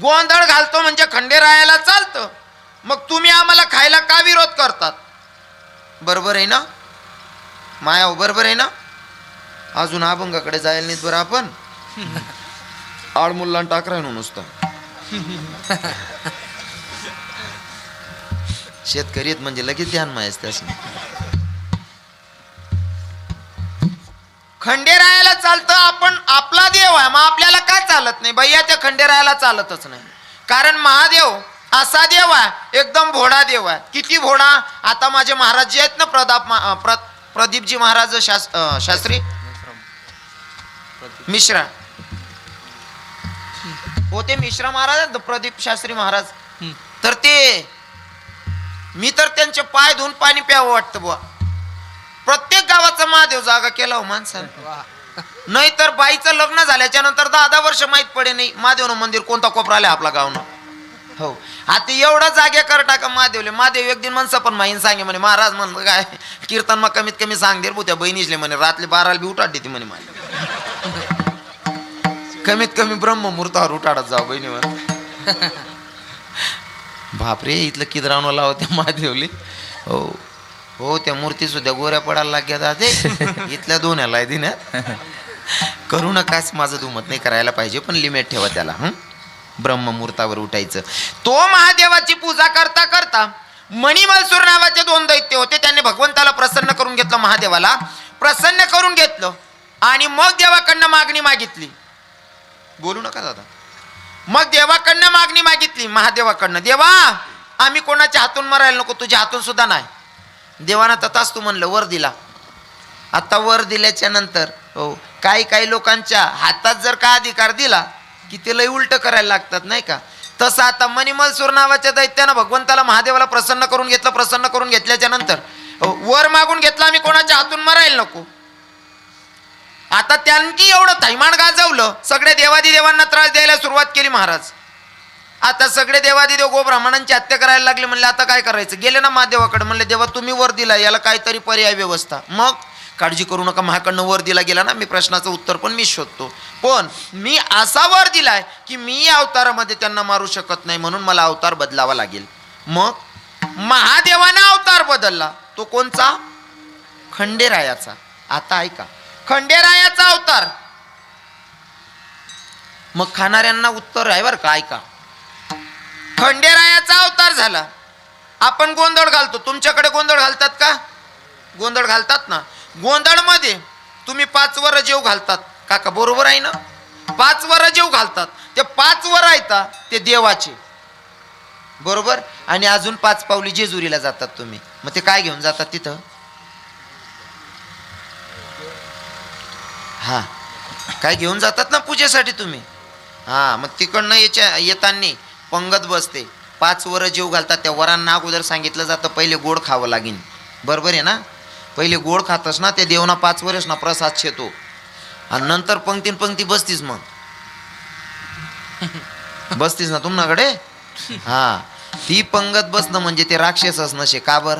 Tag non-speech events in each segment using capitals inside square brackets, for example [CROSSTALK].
गोंधळ घालतो म्हणजे खंडेरायाला चालतं. मग तुम्ही आम्हाला खायला का विरोध करतात? बरोबर आहे ना? माया हो, बरोबर आहे ना? अजून अभंगाकडे जायला नाहीत बरं आपण. [LAUGHS] आडमुल्ला टाकराय नुसतं. [LAUGHS] शेतकरी आहेत म्हणजे लगेच ध्यान मायस त्यास खंडेरायाला चालतं आपण आपला देव आहे मग आपल्याला का चालत नाही? भैया त्या खंडेरायाला चालतच नाही. कारण महादेव असा देव आहे एकदम भोडा देव आहे. किती भोडा आता माझे महाराज जे आहेत ना प्रताप अं, प्र- प्रदीपजी महाराज शास शास्त्री? मिश्रा. होते मिश्रा महाराज प्रदीप शास्त्री महाराज. तर ते मी तर त्यांचे पाय धुवून पाणी प्यावं वाटतं बुवा. प्रत्येक महादेव जागा केला हो माणसानं. नाही तर बाईचं लग्न झाल्याच्यानंतर दहा दहा वर्ष माहीत पडे नाही. महादेवनं मंदिर कोणता कोपरा आला आपला गावनं? हो. आता एवढं जागे कर टाका महादेवले. महादेव एक दिन म्हणसा पण माहीन सांगे म्हणे महाराज म्हणलं काय कीर्तन मग कमीत कमी सांग दे त्या बहिणीचले म्हणे. रात्री बाराला बी उठाड देते म्हणे माझ्या कमीत कमी ब्रह्ममुहूर्तावर उठाडत जाऊ बहिणीवर बापरे इथलं किदरावणं लावते त्या महादेवले. हो. हो त्या मूर्ती सुद्धा गोऱ्या पडायला लागल्या जाते [LAUGHS] इथल्या दोन याला दिन्यात करू नकाच माझं दुमत नाही करायला पाहिजे पण लिमिट ठेवा त्याला हं? ब्रह्ममुहूर्तावर उठायचं. तो महादेवाची पूजा करता करता मणिमलसूर नावाचे दोन दैत्य होते त्यांनी भगवंताला प्रसन्न करून घेतलं महादेवाला. प्रसन्न करून घेतलं आणि मग देवाकडनं मागणी मागितली. बोलू नका दादा. मग देवाकडनं मागणी मागितली महादेवाकडनं. देवा आम्ही कोणाच्या हातून मरायला नको तुझ्या हातून सुद्धा नाही. देवानं तथाच तू म्हणलं वर दिला. आता वर दिल्याच्या नंतर हो काही काही लोकांच्या हातात जर का अधिकार दिला की ते लय उलट करायला लागतात नाही का? तसं आता मणिमलसूर नावाच्या दैत्यानं भगवंताला महादेवाला प्रसन्न करून घेतलं प्रसन्न करून घेतल्याच्या नंतर हो, वर मागून घेतला मी कोणाच्या हातून मरायला नको. आता त्यांनी एवढं थैमान गाजवलं सगळ्या देवादी देवांना त्रास द्यायला सुरुवात केली महाराज. आता सगळे देवादिदेव गो ब्राह्मणांची हत्या करायला लागले म्हणले आता काय करायचं? गेले ना महादेवाकडे म्हणले देवा तुम्ही वर दिला याला काहीतरी पर्याय व्यवस्था. मग काळजी करू नका महाकडनं वर दिला गेला ना मी प्रश्नाचं उत्तर पण मी शोधतो. पण मी असा वर दिलाय की मी या अवतारामध्ये त्यांना मारू शकत नाही म्हणून मला अवतार बदलावा लागेल. मग महादेवानं अवतार बदलला. तो कोणचा? खंडेरायाचा. आता ऐका. खंडेरायाचा अवतार. मग खाणाऱ्यांना उत्तर आहे बरं का ऐका. खंडेरायाचा अवतार झाला. आपण गोंधळ घालतो. तुमच्याकडे गोंधळ घालतात का? गोंधळ घालतात ना. गोंधळमध्ये तुम्ही पाच वर जेव घालतात. काका बरोबर आहे ना? पाच वर जेव घालतात. ते पाच वर आहेत ते देवाचे. बरोबर? आणि अजून पाच पावली जेजुरीला जातात तुम्ही. मग ते काय घेऊन जातात तिथं? हा. काय घेऊन जातात ना पूजेसाठी तुम्ही? हा मग तिकडनं याच्या येताना पंगत बसते. पाच वर जीव घालतात. त्या वरांना अगोदर सांगितलं जातं पहिले गोड खावं लागेल बरोबर आहे ना? पहिले गोड खातस ना त्या देवना पाच वरच ना प्रसाद शेतो. आणि नंतर पंक्तीन पंक्ती बसतीस मग. [LAUGHS] बसतीस ना तुमच्याकडे हा. ती पंगत बसणं म्हणजे ते राक्षसच नशे का बर?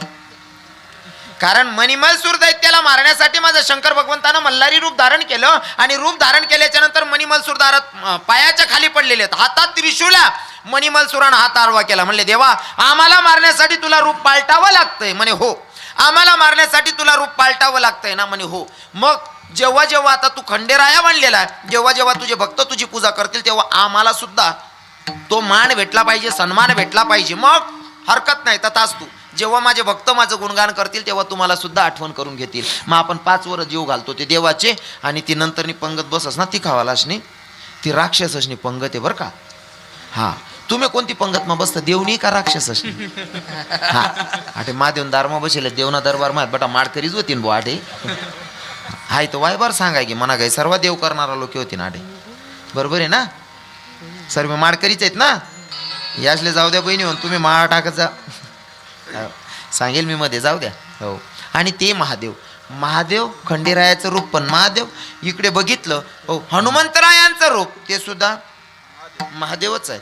कारण मणिमल दैत्याला मारण्यासाठी माझं शंकर भगवंतानं मल्हारी रूप धारण केलं आणि रूप धारण केल्याच्यानंतर मणिमल दारात पायाच्या खाली पडलेले आहेत. हातात त्रिशूला मणिमल सुरानं हात आरवा केला. म्हणले देवा आम्हाला मारण्यासाठी तुला रूप पालटावं लागतंय. म्हणे हो आम्हाला मारण्यासाठी तुला रूप पालटावं लागतंय ना. म्हणे हो. मग जेव्हा जेव्हा आता तू खंडेराया बनलेला आहे जेव्हा जेव्हा तुझे भक्त तुझी पूजा करतील तेव्हा आम्हाला सुद्धा तो मान भेटला पाहिजे सन्मान भेटला पाहिजे. मग हरकत नाही तर तास तू जेव्हा माझे भक्त माझं गुणगान करतील तेव्हा तुम्हाला सुद्धा आठवण करून घेतील. मग आपण पाच वर जीव घालतो ते देवाचे आणि ती नंतरनी पंगत बसस ना ती खावालासनी. ती राक्षसनी पंगत आहे बरं का? हा. तुम्ही कोणती पंगतमा बसता? देवनी का राक्षसनी हा आठे महादेवन दारमा बसेल देवना दरबार मात बटा माडकरीच होतीन बो आठे. हाय तो वायबार सांगाय की मना काय सर्व देव करणारा लोक होती ना आठे. बरोबर आहे ना? सर्व माडकरीच आहेत ना? यासले जाऊ द्या बहिणी म्हणून तुम्ही माळ टाकत जा. सांगेल मी मध्ये जाऊ द्या. हो. आणि ते महादेव. महादेव खंडेरायाचं रूप पण महादेव इकडे बघितलं हो हनुमंतरायांचं रूप ते सुद्धा महादेवच आहे.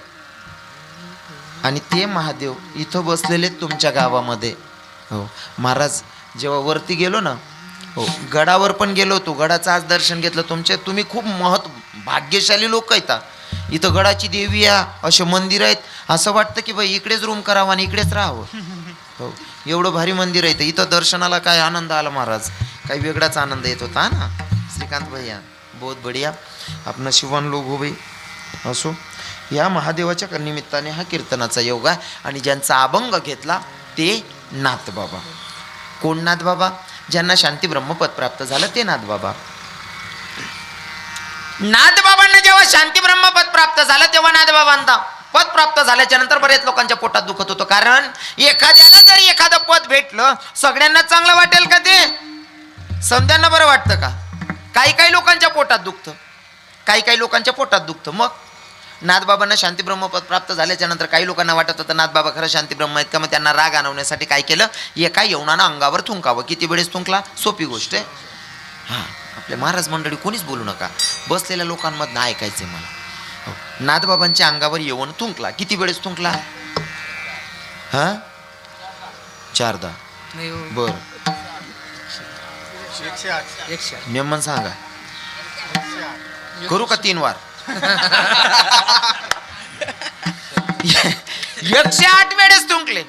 आणि ते महादेव इथं बसलेले आहेत तुमच्या गावामध्ये. हो. महाराज जेव्हा वरती गेलो ना हो गडावर पण गेलो होतो. गडाचं आज दर्शन घेतलं तुमचे तुम्ही खूप महत् भाग्यशाली लोक आहेत इथं गडाची देवी आहे असे मंदिर आहेत. असं वाटतं की बाई इकडेच रूम करावं आणि इकडेच राहावं. हो. एवढं भारी मंदिर आहे तर इथं दर्शनाला काय आनंद आला महाराज? काही वेगळाच आनंद येत होता ना? श्रीकांत भैया बहुत बढिया. आपण शिवन लोक हो भाई असो. या महादेवाच्या निमित्ताने हा कीर्तनाचा योग आहे. आणि ज्यांचा अभंग घेतला ते नाथ बाबा. कोण नाथ बाबा? ज्यांना शांती ब्रह्मपद प्राप्त झालं ते नाथ बाबा. नाथ बाबांना जेव्हा शांती ब्रह्मपद प्राप्त झालं तेव्हा नाथबाबांना पद प्राप्त झाल्याच्यानंतर बरेच लोकांच्या पोटात दुखत होतं. कारण एखाद्याला जर एखादं पद भेटलं सगळ्यांना चांगलं वाटेल का ते? समजांना बरं वाटतं का? काही काही लोकांच्या पोटात दुखतं. काही काही लोकांच्या पोटात दुखतं. मग नाथबाबांना शांती ब्रह्मपद प्राप्त झाल्याच्यानंतर काही लोकांना वाटत होतं नाथबाबा खरं शांती ब्रह्म आहेत का? मग त्यांना राग आणवण्यासाठी काय केलं? एका यवनानं अंगावर थुंकावं. किती वेळेस थुंकला? सोपी गोष्ट आहे. हां आपल्या महाराज मंडळी कोणीच बोलू नका. बसलेल्या लोकांमधनं ऐकायचं मला. हो. नाथबाबांच्या अंगावर येऊन थुंकला. किती वेळेस थुंकला? हां? चारदा. बर. नियमन सांगा. करू का तीन वार? एकशे आठ वेळेस थुंकले.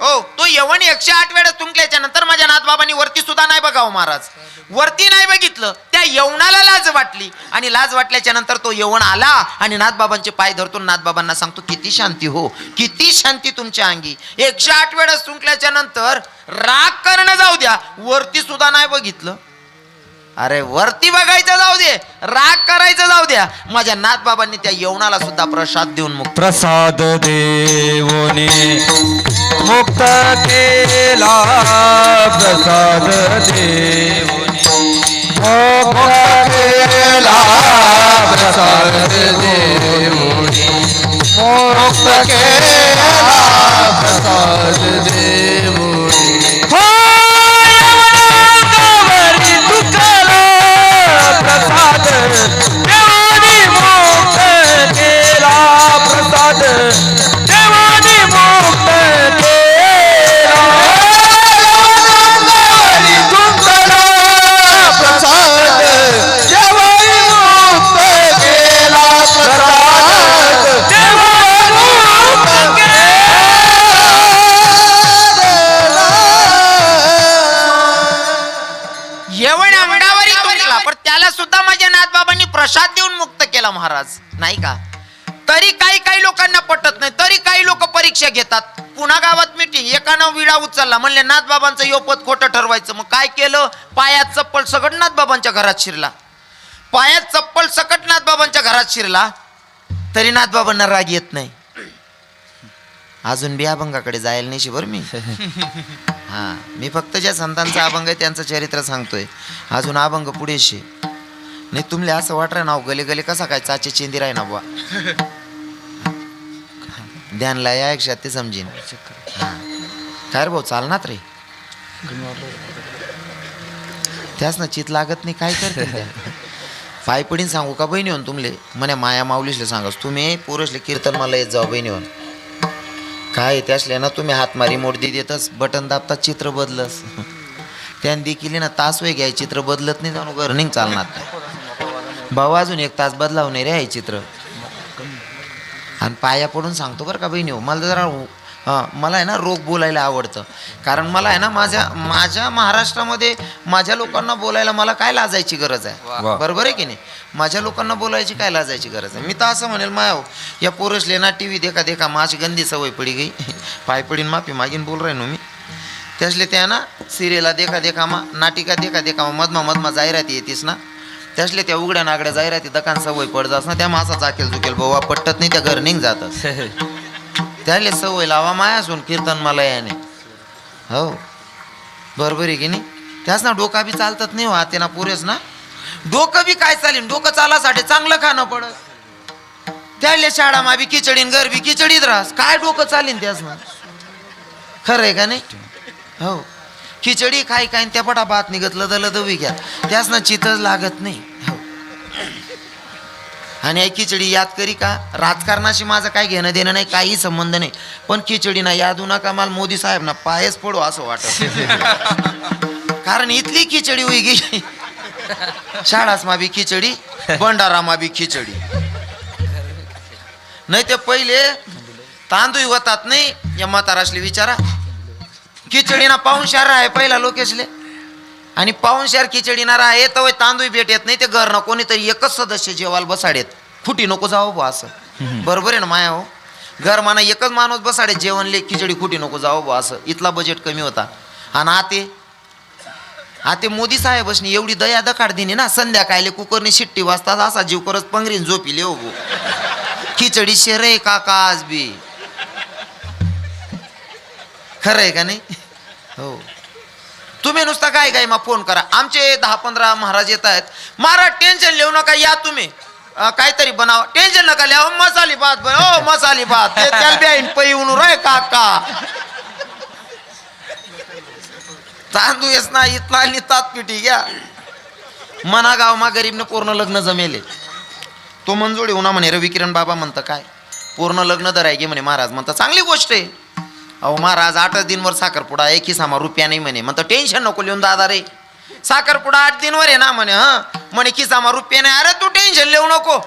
ओ तो यवन एकशे आठ वेळेस थुंकल्याच्या नंतर माझ्या नाथबाबांनी वरती सुद्धा नाही बघावं महाराज. वरती नाही बघितलं त्या यवनाला लाज वाटली. आणि लाज वाटल्याच्या नंतर तो यवन आला आणि नाथबाबांचे पाय धरतो. नाथबाबांना सांगतो किती शांती हो किती शांती तुमच्या अंगी. एकशे आठ वेळेस थुंकल्याच्या नंतर राग करणं जाऊ द्या वरती सुद्धा नाही बघितलं. अरे वरती बघायचं जाऊ दे राग करायचं जाऊ द्या. माझ्या नाथबाबांनी त्या यवनाला सुद्धा प्रसाद देऊन मुक्त प्रसाद देवने मुक्त केला. प्रसाद देवोने मुक्त केला. प्रसाद मुक्त केला. प्रसाद उचलला. म्हणले नाथबाबांचं योपत खोटं ठरवायचं. मग काय केलं? पायात चप्पल सकट नाथबाबांच्या घरात शिरला. पायात चप्पल सकट नाथबाबांच्या घरात शिरला तरी नाथबाबांना राग येत नाही. अजून बी अभंगाकडे जायला नाही बरं मी. [LAUGHS] हा मी फक्त ज्या संतांचा अभंग आहे त्यांचं चरित्र सांगतोय. अजून अभंग पुढेशे. नाही तुमले असं वाटलं ना गले गले कसा काय चाचे चिंदी राही ना बुवा? [LAUGHS] ध्यानला या एक ते समजीन. हा. काय रे भाऊ चालणार रे? त्याच ना चित लागत नाही काय करते त्या? पाय पडीन सांगू का बहिणी होऊन तुमले? म्हणे माया माऊलीसले सांगस तुम्ही पुरुषले कीर्तन मला येत जाऊ बहिणी होऊन काय त्यासले ना तुम्ही हात मारी मोडदी देतच बटन दाबतात चित्र बदलस. त्यान देखील ना तास वे घ्याय चित्र बदलत नाही जाणू घर चालणार नाही भाऊ अजून एक तास बदलाव नाही रे हे चित्र. आणि पाया पडून सांगतो बरं का बहिणी हो मला जरा हां मला आहे ना रोग बोलायला आवडतं. कारण मला आहे ना माझ्या माझ्या महाराष्ट्रामध्ये माझ्या लोकांना बोलायला मला काय लाजायची गरज आहे. बरोबर आहे की नाही? माझ्या लोकांना बोलायची काय लाजायची गरज आहे? मी तर असं म्हणेल माया हो, या पोरसले ना टी व्ही देखा देखा माझी गंदी सवय पडी गई. [LAUGHS] पाय पडीन माफी मागीन बोल राही मी. त्यासले त्या ना सिरियला देखा देखा मा नाटिका देखा देखा मा मधमा मधमा जाहिराती येतीस ना. त्यासले त्या उघड्या नागड्या जाहिराती दकान सवय पडतास ना त्या मासा चाकेल चुकेल बाबा पट्टत नाही त्या घर निघ जातात. [LAUGHS] त्याले सवय लावा मायासून कीर्तन मला याने. हो. बरोबर आहे की नाही? त्याच ना डोका बी चालतात नाही हो ते ना पुरेच ना. डोकं बी काय चालेल? डोकं चालासाठी चांगलं खाणं पडत. त्याले शाळा माबी खिचडीन गरबी खिचडीत राहस. काय डोकं चालीन त्याच ना? खरं आहे का नाही? हो. खिचडी खाय काय त्या पटा भात निघतलं दल दवी घ्या. त्याच ना चितच लागत नाही. हो. आणि आई खिचडी याद करी का? राजकारणाशी माझं काय घेणं देणं नाही काही संबंध नाही. पण खिचडी ना यादू नका मला मोदी साहेब ना पायच पडू असं वाटत. कारण इथली खिचडी होई गेली शाळास मा बी खिचडी भंडारा मा बी खिचडी. नाही ते पहिले तांदूळ होतात नाही या म्हातारासले विचारा. खिचडी ना पाहून पाहुणशार आहे पहिला लोकेशले. आणि पाहुणशार खिचडीना आहे तर तांदूळ भेट येत नाही ते घरनं कोणीतरी एकच सदस्य जेवायला बसाडेत. खुटी नको जाऊ बा असं. बरोबर आहे ना माया हो? घर माना एकच माणूस बसाडे जेवणले खिचडी खुटी नको जाऊ बा असं. इथला बजेट कमी होता. आणि आते? आते मोदी साहेबसनी एवढी दया दकाड दिली ना संध्याकाळले कुकरने शिट्टी वाजतात असा जीव करत पंगरीन झोपिले हो गो. खिचडी शेरे काका आज बी? खरं आहे का नाही? हो. तुम्ही नुसता काय काय मग फोन करा. आमचे दहा पंधरा महाराज येत आहेत. महाराज टेन्शन लिहू नका या तुम्ही. काहीतरी बनाव. टेन्शन नका लिहा. मसाली भात बन हो मसाली भात. येऊन त्याला बी पै काका. तांदूळ येस ना इथला आणि पिठी घ्या. मना गाव मा गरीबने पूर्ण लग्न जमेले. तो मंजूळ येऊ ना म्हणे रविकिरण बाबा म्हणतं काय? पूर्ण लग्न दराय गे म्हणे महाराज म्हणता चांगली गोष्ट आहे. अहो महाराज आठच दिनवर साखरपुडा एक सामा रुपया नाही म्हणे. म्हणतो टेन्शन नको लिहून दादा रे. साखरपुडा आठ दिनवर आहे ना म्हणे हं? म्हणे किसामा रुपया नाही. अरे तू टेन्शन लिहू नको.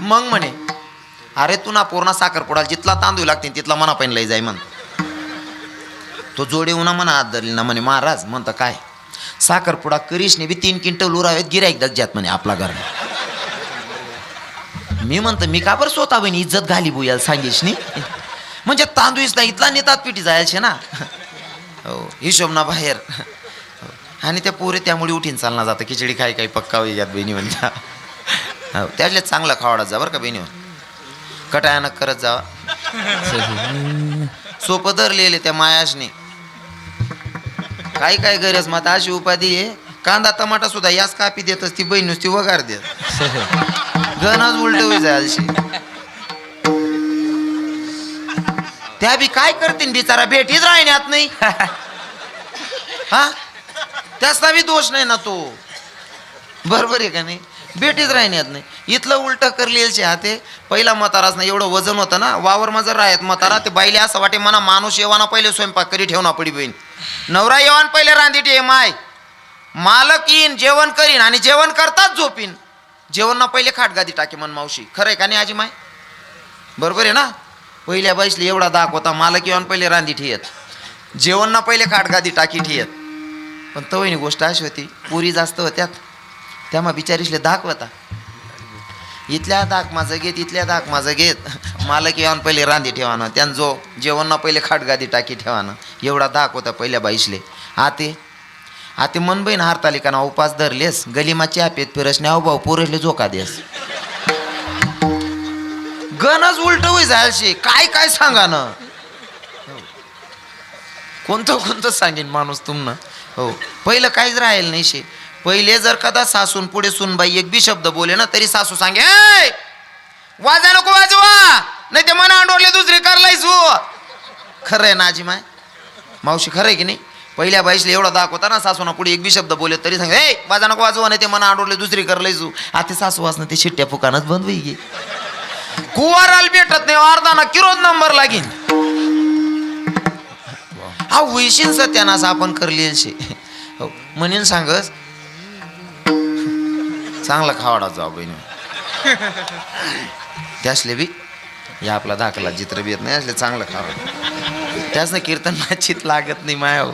मग म्हणे अरे तू ना पूर्ण साखरपुडा जिथला तांदूळ लागतील तिथला मना पण लई जाय म्हण तो जोडे उन्हा म्हणा हात धरली ना म्हणे महाराज म्हणतं काय? साखरपुडा करीशने बी तीन क्विंटल उरावेत गिरायक दग्जात म्हणे आपला घर. मी म्हणतो मी का बरं स्वतः बहिणी इज्जत घाली बुयाला सांगेशनी म्हणजे तांदूळच इथला नेतात पिठी जायचे ना. हो हिशोबना बाहेर. आणि त्या पोरे त्यामुळे उठीन चालना जातं. खिचडी खाय काही पक्का यात बहिणी म्हणता. हो त्यातल्या चांगला खावाडा जा बरं का बहिणी कटायानं करत जावा सोपं धरलेले त्या मायाशने. काय काय गरज मग अशी उपाधी आहे. कांदा टमाटा सुद्धा याच कापी देतच ती बहीण नुसती वगार देत. गणच उलट होई जायची. त्या बी काय करतील बिचारा? भेटीच राहण्यात नाही. [LAUGHS] हा? त्याचा बी दोष नाही ना तो. बरोबर आहे का नाही? भेटीच राहण्यात नाही. इथलं उलट करलेलचे हाते पहिला म्हाताराच ना एवढं वजन होतं ना. वावर माझं राहत. म्हातारा ते बाईले असं वाटे मना माणूस येवाना पहिले स्वयंपाक करी ठेवना पडी बहीण नवरा येवान पहिले रांदी ठे माय. मालक येईन जेवण करीन आणि जेवण करताच झोपीन. जेवण ना पहिले खाटगादी टाके मन मावशी. खरं आहे का नाही आजी माय? बरोबर आहे ना? पहिल्या बाईसले एवढा दाख होता मालक येऊन पहिले रांदी ठेयत. जेवण ना पहिले खाटगादी टाकी ठेयत. पण तवयनी गोष्ट अशी होती पुरी जास्त होत्यात. त्यामा बिचारीसले दाखवता होता. इथल्या दाख माझं घेत इथल्या दाख माझं घेत. मालक येऊन पहिले रांदी ठेवानं. त्यान जो जेवण ना पहिले खाटगादी टाकी ठेवानं. एवढा दाख होता पहिल्या बाईसले. आते आते मनबईन हारतालिका ना उपास धरलेस गलिमाची आपेत फिरसने अहो भाऊ पुरसले झोका देस. गणच उलट होई जायचे काय काय सांगा ना? हो. कोणतं कोणतं सांगेन माणूस तुमनं? हो. पहिलं काहीच राहील नाही शे. पहिले जर कदा सासून पुढे सुनबाई एक बी शब्द बोले ना तरी सासू सांगे वाजा नको वाजवा. नाही ते मना अंडोरले दुसरे करलाय हो. खरं आहे ना आजी माय मावशी खरं आहे की नाही? पहिल्या बाईसला एवढा दाखवता ना सासूना पुढे एक बी शब्द बोले तरी सांगे ए वाजा नको वाजवा. नाही ते मना अंडोरले दुसरी करलाय हो." आता सासू वाचणं ते शिट्ट्या फुकानच बंद होई गे. कुवाराला भेटत नाही अर्धाना किरोज नंबर लागीन हा वैशीन सत्यानास आपण करली शे हो, म्हणेन सांगस. चांगला खावाडा जाऊ बहिणी. त्यासले बी या आपला दाखला चित्र बी येत नाही असले चांगलं खावा त्याच ना कीर्तन चित लागत नाही माया हो.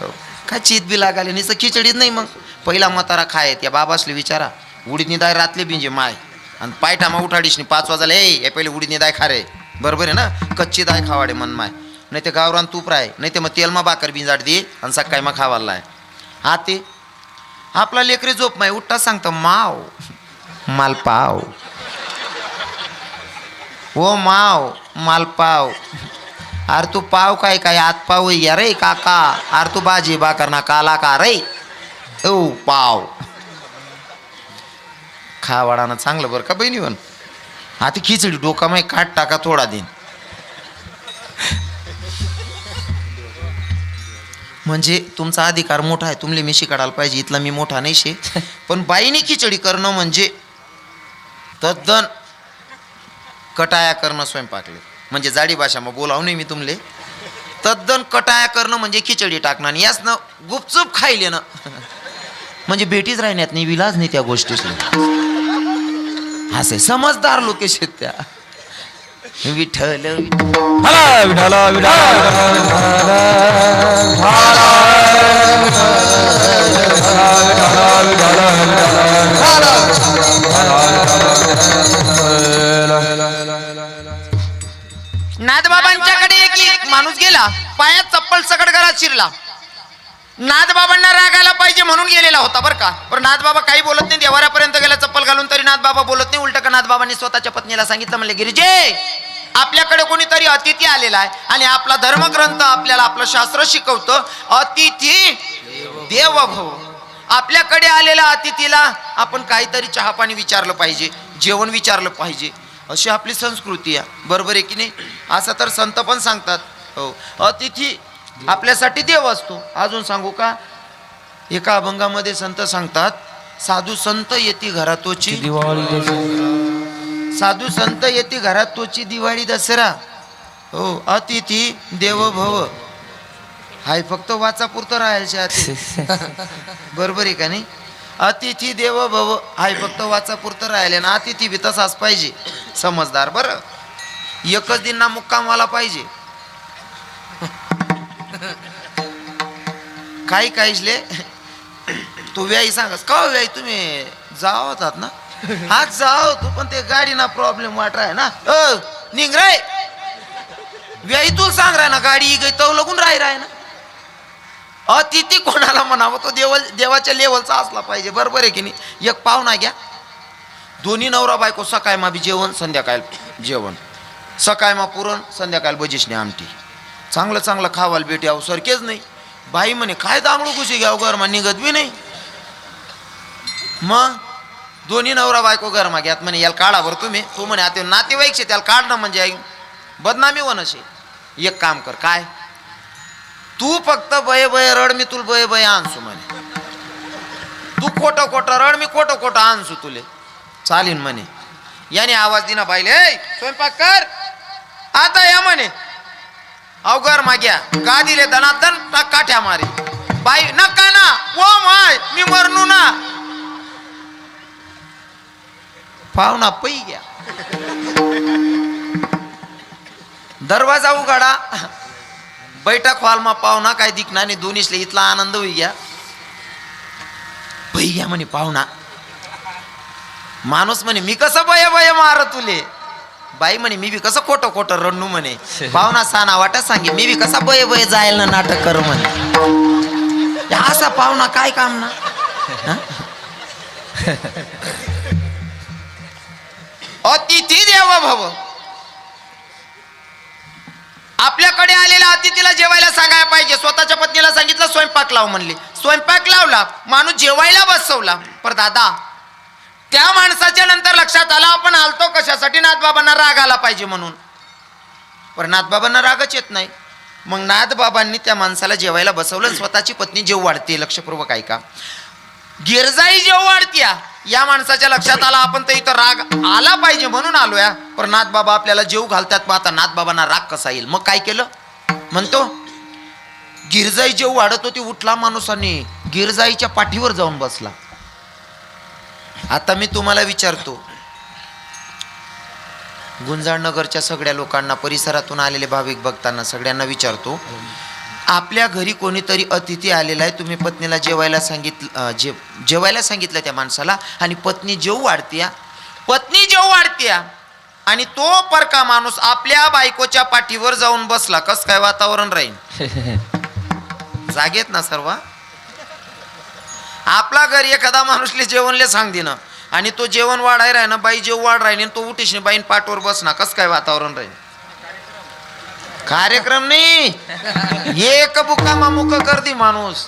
हो काय चित बी लागाले नुसतं खिचडीत नाही मग. पहिला म्हातारा खायत या बाबासले विचारा. उडीदनी दाय रातले बिंजे माय. आणि पायठामा उठाडीशनी पाच वाजायला ए हे पहिले उडीने दाय खा रे बरोबर आहे ना? कच्ची दाय खावाडे मन माय नाही ते गावरान तूप राय नाही ते मग तेलमा बाकर बिंजाड दे आणि सकाळी मग खावायला आहे हा ते. आपला लेकरी झोप माय उठता सांगतं माव मालपाव ओ माव मालपाव अरे तू पाव काय काय आत पाव या रे काका. अरे तू भाजी बाकर ना काला का रे? ओ पाव. खावाडानं चांगलं बरं का बहिणी पण आता खिचडी डोका माही काट टाका थोडा दिन म्हणजे तुमचा अधिकार मोठा आहे तुमले मिशी काढायला पाहिजे इथला मी मोठा नाही शे. पण बाईने खिचडी करणं म्हणजे तद्दन कटाया करणं स्वयंपाकले. म्हणजे जाडी भाषा मग बोलाव नाही मी तुमले. तद्दन कटाया करणं म्हणजे खिचडी टाकणं आणि यासनं गुपचूप खाईले ना म्हणजे भेटीच राहण्यात नाही विलाज नाही त्या गोष्टीसले असे समजदार लोक आहेत त्या. विठ्ठल हला विठाला विठाला नाथबाबांच्याकडे एक एक माणूस गेला पायात चप्पल सकट घरात शिरला. नाथबाबांना राग आला पाहिजे म्हणून गेलेला होता बरं का. पण नाथबाबा काही बोलत नाही देवाऱ्यापर्यंत गेला चप्पल घालून तरी नाथबाबा बोलत नाही. उलट का नाथबाबांनी स्वतःच्या पत्नीला सांगितलं म्हणले गिरिजे आपल्याकडे कोणीतरी अतिथी आलेला आहे आणि आपला धर्मग्रंथ आपल्याला आपलं शास्त्र शिकवतं. अतिथी देव भव आपल्याकडे आलेल्या अतिथीला आपण काहीतरी चहा पाणी विचारलं पाहिजे जेवण विचारलं पाहिजे. अशी आपली संस्कृती आहे. बरोबर आहे की नाही? असं तर संत पण सांगतात. हो. अतिथी आपल्यासाठी देव असतो. अजून सांगू का? एका अभंगामध्ये संत सांगतात साधू संत येती घरातोची दिवाळी साधू संत येते घरात तोची दिवाळी दसरा. हो अतिथी देव भव हाय फक्त वाचापुरतं राहायचे अति. [LAUGHS] बरोबर आहे का नाही? अतिथी देव भव हाय फक्त वाचापुरतं राहिले ना अतिथी बी तसाच पाहिजे. समजदार बरं. एकच दिन ना मुक्कामाला पाहिजे. काही काहीचले तू व्याई सांगास. का हो व्याई? तुम्ही जाव होतात ना? हा जाव तू पण ते गाडी ना प्रॉब्लेम वाटराय ना? अ निघ राय व्याई तू सांग राय ना गाडी गई तव लगून राही राय ना? अतिथी कोणाला म्हणावं? तो देव देवाच्या लेवलचा असला पाहिजे. बरोबर आहे की नाही? एक पाहुणा घ्या. दोन्ही नवरा बायको सकाळ मा बी जेवण संध्याकाळ जेवण. सकाळ मा पुरण संध्याकाळ बजिशने आमटी. चांगलं चांगलं खावाल भेटी आहो सरकेच नाही. बाई म्हणे काय दांगडू कुशी घ्याव गरमा निघत बी नाही. मग दोन्ही नवरा बायको गरमा घ्यात म्हणे याला काढा बरं तुम्ही. तू म्हणे आता नातेवाईक शे त्याला काढणं म्हणजे आई बदनामी वनशे असे एक काम कर काय? तू फक्त बय बय रड मी तुला बय बय आणसू म्हणे. तू खोटं खोटं रड मी खोटं खोटं आणसू तुले. चालीन म्हणे. याने आवाज दिना बाईले स्वयंपाक कर. आता या म्हणे. अवघर माग्या. का दिले दनादन टाक काठ्या मारी? बाई नका ना. ओ माय मी मरणू ना. पाहुणा पै घ्या. दरवाजा उघडा. बैठक हॉलमा पाहुणा काय दिखना नाही. दोन्हीसले इथला आनंद होई घ्या. पै घ्या म्हणे पाहुणा. माणूस म्हणे मी कसं बय बय मार तुले? बाई म्हणे मी बी कसं खोटं खोटं रडणू म्हणे. [LAUGHS] पाहुणा साना वाटत सांगे मी बी कसा बय बय जायला ना नाटक कर म्हणे. असा पाहुणा काय काम ना? [LAUGHS] अतिथी देव भव. आपल्याकडे आलेल्या अतिथीला जेवायला सांगायला पाहिजे. स्वतःच्या पत्नीला सांगितलं स्वयंपाक लाव म्हणले. स्वयंपाक लावला माणूस जेवायला बसवला. पर दादा त्या माणसाच्या नंतर लक्षात आलं आपण आलतो कशासाठी? नाथबाबांना राग आला पाहिजे म्हणून. पण नाथबाबांना रागच येत नाही. मग नाथबाबांनी त्या माणसाला जेवायला बसवलं आणि स्वतःची पत्नी जेव वाढते लक्षपूर्वक ऐका. गिरजाई जेव वाढत्या. या माणसाच्या लक्षात आला आपण तर इथं राग आला पाहिजे म्हणून आलोया. पण नाथबाबा आपल्याला जेव घालतात मग आता नाथबाबांना राग कसा येईल? मग काय केलं? म्हणतो गिरजाई जेव वाढत होती उठला माणूस आणि गिरजाईच्या पाठीवर जाऊन बसला. आता मी तुम्हाला विचारतो. गुंजाळनगरच्या सगळ्या लोकांना परिसरातून आलेले भाविक भक्तांना सगळ्यांना विचारतो. आपल्या घरी कोणीतरी अतिथी आलेला आहे तुम्ही पत्नीला जेवायला सांगितलं जे जेवायला सांगितलं त्या माणसाला आणि पत्नी जेव वाढत्या. पत्नी जेव वाढत्या. आणि तो परका माणूस आपल्या बायकोच्या पाठीवर जाऊन बसला. कस काय वातावरण राहील [LAUGHS] जागेत ना सर्व? आपला घरी एखादा माणूसले जेवणले सांग दिनं. आणि तो जेवण वाढाय राही ना बाई जेव वाढ राहीन तो उठीश बाईन पाठवर बस ना कस काय वातावरण राहील कार्यक्रम नाही. एक बुका मामुक करदी माणूस.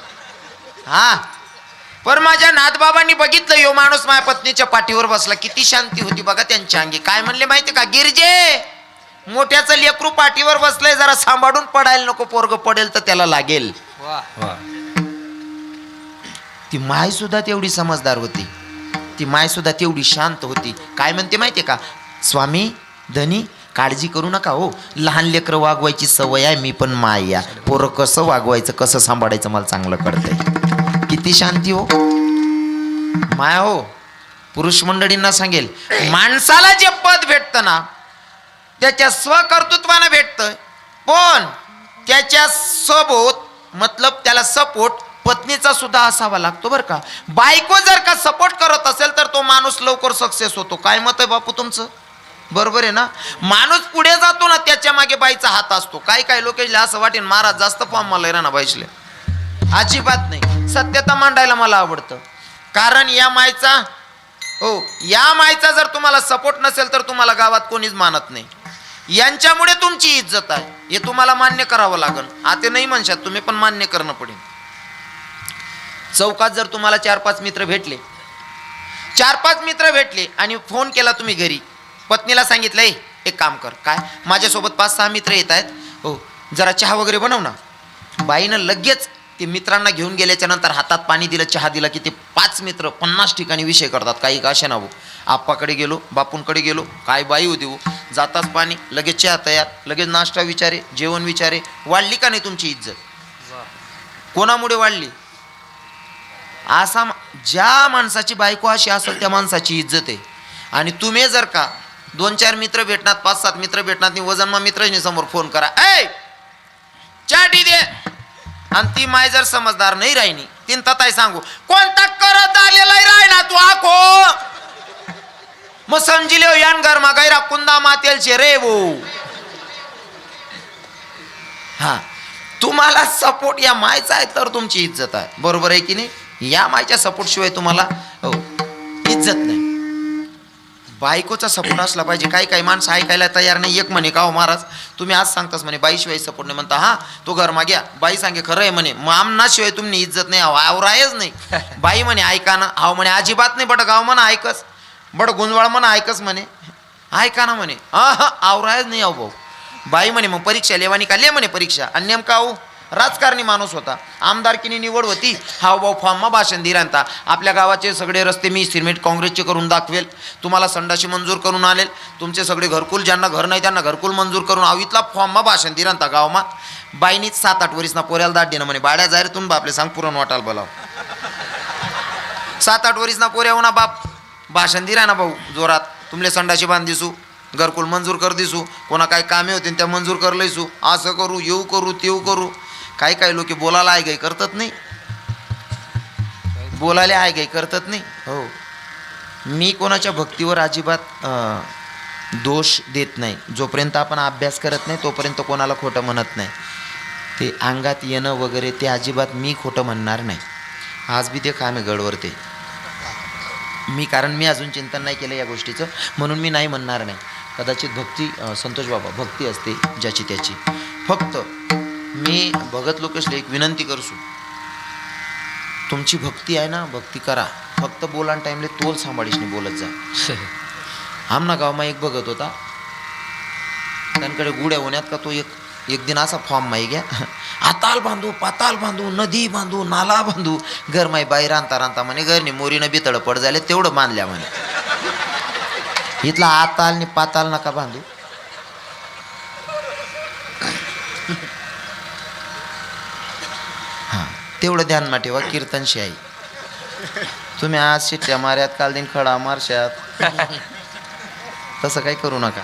हा. पर माझ्या नाथबाबांनी बघितलं यो माणूस माझ्या पत्नीच्या पाठीवर बसला. किती शांती होती बघा त्यांच्या अंगी. काय म्हणले माहिती का? गिरजे! मोठ्याचं लेकरू पाठीवर बसलंय जरा सांभाळून पडायला नको पोरग पडेल तर त्याला लागेल. ती माय सुद्धा तेवढी समजदार होती. ती माय सुद्धा तेवढी शांत होती. काय म्हणते माहितीये का? स्वामी धनी काळजी करू नका हो. लहान लेकरं वागवायची सवय आहे मी पण माय या पोरं कसं वागवायचं कसं सांभाळायचं मला चांगलं कळतंय. किती शांती हो. माया हो पुरुष मंडळींना सांगेल माणसाला जे पद भेटतं ना त्याच्या स्वकर्तृत्वानं भेटतं पण त्याच्या सोबत मतलब त्याला सपोर्ट पत्नीचा सुद्धा असावा लागतो बरं का. बायको जर का सपोर्ट करत असेल तर तो माणूस लवकर सक्सेस होतो. काय मत आहे बापू तुमचं? बरोबर आहे ना? माणूस पुढे जातो ना त्याच्यामागे बाईचा हात असतो. काय काय लोकेशला असं वाटेल महाराज जास्त फॉर्म मला ना बाईशले अजिबात नाही. सत्यता मांडायला मला आवडतं. कारण या मायचा हो या मायचा जर तुम्हाला सपोर्ट नसेल तर तुम्हाला गावात कोणीच मानत नाही. यांच्यामुळे तुमची इज्जत आहे. हे तुम्हाला मान्य करावं लागेल आता नाही म्हणशात तुम्ही पण मान्य करणं पडेल. चौकात जर तुम्हाला चार पाच मित्र भेटले चार पाच मित्र भेटले आणि फोन केला तुम्ही घरी पत्नीला सांगितलं "ए, एक काम कर काय? माझ्यासोबत पाच सहा मित्र येत आहेत. हो जरा चहा वगैरे बनव ना. बाईनं लगेच ते मित्रांना घेऊन गेल्याच्यानंतर हातात पाणी दिलं चहा दिला की ते पाच मित्र पन्नास ठिकाणी विषय करतात काही का असे नावं. आप्पाकडे गेलो बापूंकडे गेलो काय बाई होती हो? जाताच पाणी लगेच चहा तयार लगेच नाश्ता विचारे जेवण विचारे. वाढली का नाही तुमची इज्जत? कोणामुळे वाढली? असा ज्या माणसाची बायको अशी असेल त्या माणसाची इज्जत आहे. आणि तुम्ही जर का दोन चार मित्र भेटणार पाच सात मित्र भेटणार वजनमा वजन मग मित्रांनी समोर फोन करा. ऐ! चाटी दे! आणि ती माय जर समजदार नाही राहिनी तीन तताय सांगू कोणता करत आलेला राहिना तू आखो! मग समजिले हो यान मा गैरा कुंदा मातेलचे रे वो. हा. तुम्हाला सपोर्ट या मायचा आहे तर तुमची इज्जत आहे. बरोबर आहे की नाही? या मायच्या सपोर्ट शिवाय तुम्हाला हो, इज्जत नाही. बायकोचा सपोर्ट असला पाहिजे. काही काही माणसं ऐकायला तयार नाही. एक म्हणे का हो महाराज? तुम्ही आज सांगतास म्हणे बाईशिवाय सपोर्ट नाही म्हणता. हा तो घर माग्या बाई सांगे खरं आहे म्हणे मग आमनाशिवाय तुम्ही इज्जत नाही. आवरायच नाही. [LAUGHS] बाई म्हणे ऐका ना. हाव म्हणे अजिबात नाही बट गाव म्हणा ऐकस. बट गुंजवाळ म्हणा ऐकस म्हणे. ऐका ना म्हणे. हा हा आवरायच नाही आहो भाऊ. बाई म्हणे मग परीक्षा लेवानी का ले म्हणे परीक्षा? आणि नेमका अहो राजकारणी माणूस होता. आमदारकीने निवड होती. हावभाव भाऊ फॉर्ममा भाषण दिरांता आपल्या गावाचे सगळे रस्ते मी सिमेंट काँग्रेसचे करून दाखवेल. तुम्हाला संडाशी मंजूर करून आणेल. तुमचे सगळे घरकुल ज्यांना घर नाही त्यांना घरकुल मंजूर करून आवितला फॉर्ममा भाषण दिरांता गावमा. बाईनीच सात आठ वरीसना पोऱ्याला दाट देणं म्हणे. बाड्या जाहीर तुम्ही बापले सांग पुरण वाटाल बोलाव. सात आठ वरीसना पोऱ्या ना बाप. भाषण दिरा ना भाऊ जोरात. तुमले संडाशी बांध दिसू घरकुल मंजूर कर दिसू. कोणा काही कामे होते त्या मंजूर कर लईसू. असं करू येऊ करू तेऊ करू. काही काही लोक बोलायला आहे काही करतात नाही. बोलायला आहे काही करतात नाही. हो. मी कोणाच्या भक्तीवर अजिबात दोष देत नाही. जोपर्यंत आपण अभ्यास करत नाही तोपर्यंत कोणाला खोटं म्हणत नाही. ते अंगात येणं वगैरे ते अजिबात मी खोटं म्हणणार नाही. आज बी ते काम आहे गडवर ते मी कारण मी अजून चिंतन नाही केलं या गोष्टीचं. म्हणून मी नाही म्हणणार नाही. कदाचित भक्ती संतोष बाबा भक्ती असते ज्याची त्याची. फक्त मी भगत लोकेशला एक विनंती करसू तुमची भक्ती आहे ना भक्ती करा. फक्त बोलान टाईमले तोल सांभाळीशने बोलत जा. [LAUGHS] आमना गावमा एक बघत होता. त्यांकडे गुड्या होण्यात का तो एक एक दिन असा फॉर्म माही घ्या. [LAUGHS] आताल बांधू पाताल बांधू नदी बांधू नाला बांधू. गरमाई बाई रांता रांता म्हणे घरनी मोरीनं बितळ पड झाले तेवढं बांधल्या म्हणे. [LAUGHS] इथला आताल नि पाताल नका बांधू. तेवढं ध्यानमा ठेवा कीर्तनशी आहे तुम्ही आज शिट्ट्या माऱ्यात काल दिन खडा मारशात. तसं काही करू नका.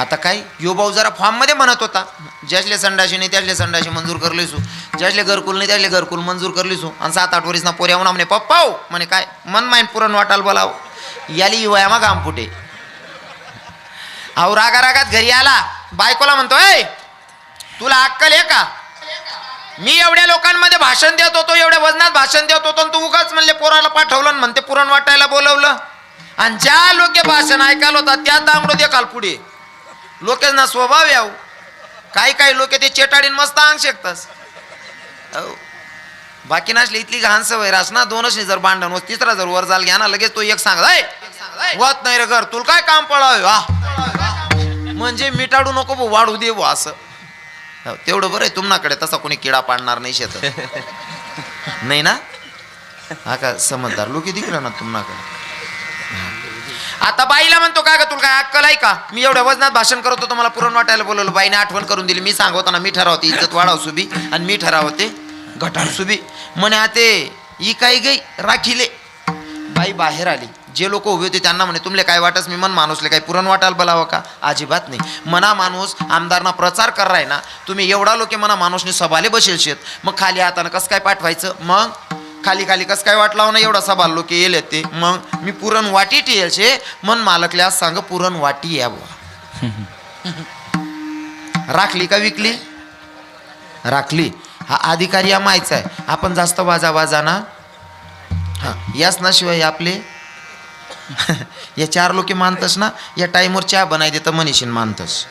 आता काय? यो भाऊ जरा फॉर्ममध्ये म्हणत होता. ज्याचले संडाशी नाही त्याचले संडाशी मंजूर करलीसू. ज्याचले घरकुल नाही त्याचले घरकुल मंजूर करलीसू. आणि सात आठ वरीस ना पोऱ्या म्हणा म्हणे पप्पा हो. म्हणे काय? मन माईन पुरण वाटाल बोलाव. याली युवाया मग आम फुटे. अहो रागा रागात घरी आला. बायकोला म्हणतो ए तुला अक्कल आहे का? मी एवढ्या लोकांमध्ये भाषण देत होतो एवढ्या वजनात भाषण देत होतो आणि तू उगाच म्हणले पोराला पाठवलं म्हणते पुरण वाटायला बोलवलं. आणि ज्या लोके भाषण ऐकायला होता त्या दांगडो दे काल पुढे लोकांना स्वभाव याव काही काही लोक ते चेटाडीन मस्त अंग शेकतास बाकी नसली इथली घाण सवय रास ना दोनच जर भांडण होत तिसरा जर वर जाल घ्या ना लगेच तो एक सांग होत नाही रे घर तुला काय काम पडाव म्हणजे मिटाडू नको वाढू दे बुवा असं. तेवढं बरं आहे तुम्हाकडे तसा कोणी किडा पाडणार नाही शेत [LAUGHS] नाही ना? हा का समजदार. लोक दिकलं ना तुम्हाकडे आता बाईला म्हणतो काय का तुला काय अक्कल आहे का? मी एवढ्या वजनात भाषण करत होतो मला पुरण वाटायला बोलवलं. बाईने आठवण करून दिली. मी सांगतो ना मी ठरावते इज्जत वाढाव सुबी आणि मी ठरावते घटाळ सुबी. म्हणे आते ही काही गई राखीले. बाई बाहेर आली. जे लोक उभे होते त्यांना म्हणे तुमले काय वाटस? मी मन माणूसले काय पुरण वाटायला बोलावं हो का? अजिबात नाही. मना माणूस आमदारना प्रचार कराय ना तुम्ही एवढा लोके मना माणूसने सभाले बसेल शेत. मग खाली हातानं कसं काय पाठवायचं? मग? खाली खाली कसं काय वाट लावणं एवढा सभा लोक येले ते? मग? मी पुरण वाटी येईल शे. मन मालकल्या सांग पुरण वाटी या बुवा. राखली का विकली? राखली. हा अधिकारी या माहीच आहे. आपण जास्त वाजा वाजा ना? हा याच ना शिवाय आपले [LAUGHS] या चार लोके मानतस ना या टाईमवर चहा बनाय देतं मनीषीन मानतस.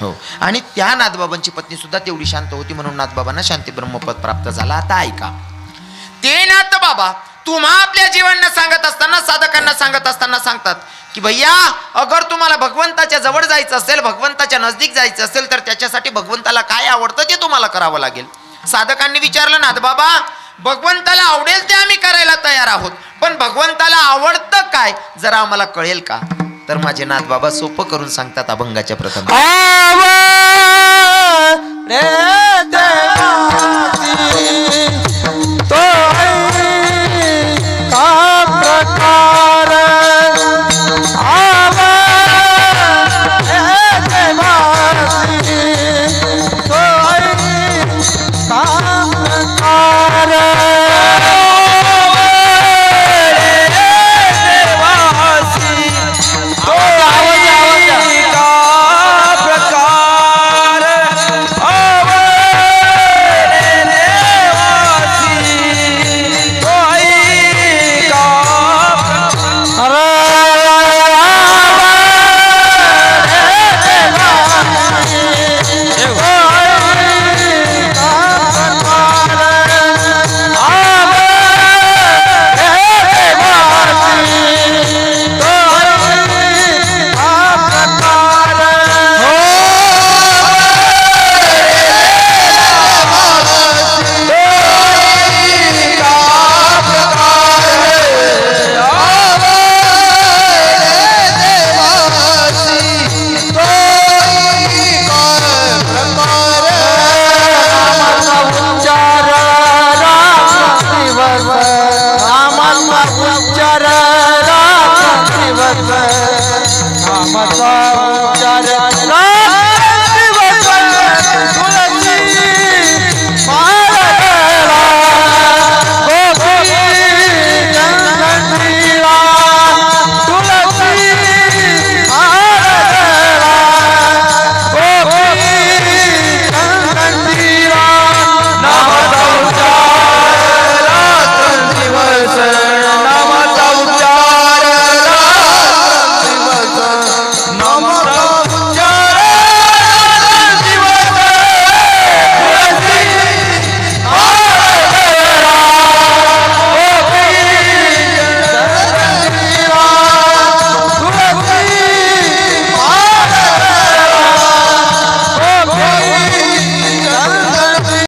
हो. आणि त्या नाथबाबांची पत्नी सुद्धा तेवढी शांत होती म्हणून नाथबाबांना शांती ब्रह्मपद प्राप्त झाला. आता ऐका. ते नाथ बाबा तुम्हा आपल्या जीवांना सांगत असताना साधकांना सांगत असताना सांगतात की भैया अगर तुम्हाला भगवंताच्या जवळ जायचं असेल भगवंताच्या नजदीक जायचं असेल तर त्याच्यासाठी भगवंताला काय आवडतं ते तुम्हाला करावं लागेल. साधकांनी विचारलं नाथ बाबा भगवंताला आवडेल ते आम्ही करायला तयार आहोत. पण भगवंताला आवडतं काय जरा आम्हाला कळेल का? तर माझे नाथ बाबा सोपं करून सांगतात अभंगाच्या प्रथम. रे देवा বাবা